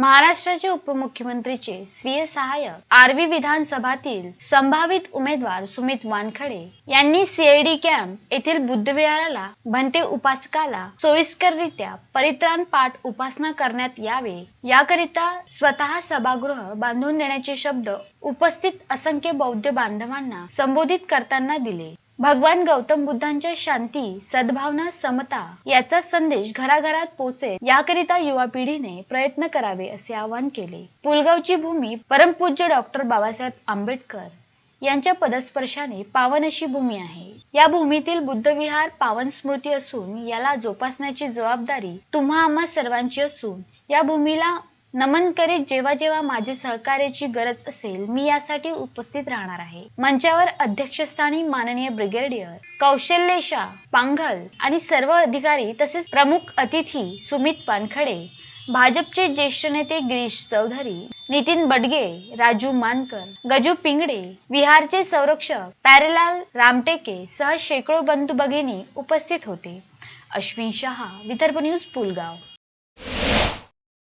महाराष्ट्राचे उपमुख्यमंत्रीचे स्वीय सहाय्यक आर्वी विधानसभातील संभावित उमेदवार सुमित वानखडे यांनी सीआयडी कॅम्प येथील बुद्धविहाराला भंते उपासकाला सोयीस्कररित्या परित्राण पाठ उपासना करण्यात यावे याकरिता स्वतः सभागृह बांधून देण्याचे शब्द उपस्थित असंख्य बौद्ध बांधवांना संबोधित करताना दिले. भगवान गौतम बुद्धांच्या शांती सद्भावना समता याचा संदेश घराघरात पोहोचेल याकरिता युवा पिढीने प्रयत्न करावे असे आवाहन केले. पुलगावची भूमी परमपूज्य डॉक्टर बाबासाहेब आंबेडकर यांच्या पदस्पर्शाने पावन अशी भूमी आहे. या भूमीतील बुद्धविहार पावन स्मृती असून याला जोपासण्याची जबाबदारी तुम्हा आम्हा सर्वांची असून या भूमीला नमन करीत जेव्हा जेव्हा माझे सहकार्याची गरज असेल मी यासाठी उपस्थित राहणार आहे. मंचावर अध्यक्षस्थानी माननीय ब्रिगेडियर कौशल्येशा पांघल आणि सर्व अधिकारी तसेच प्रमुख अतिथी सुमित पानखडे भाजपचे ज्येष्ठ नेते गिरीश चौधरी नितीन बडगे राजू मानकर गजू पिंगडे विहारचे संरक्षक पॅरेलाल रामटेके सह शेकडो बंधू भगिनी उपस्थित होते. अश्विन शहा विदर्भ न्यूज पुलगाव.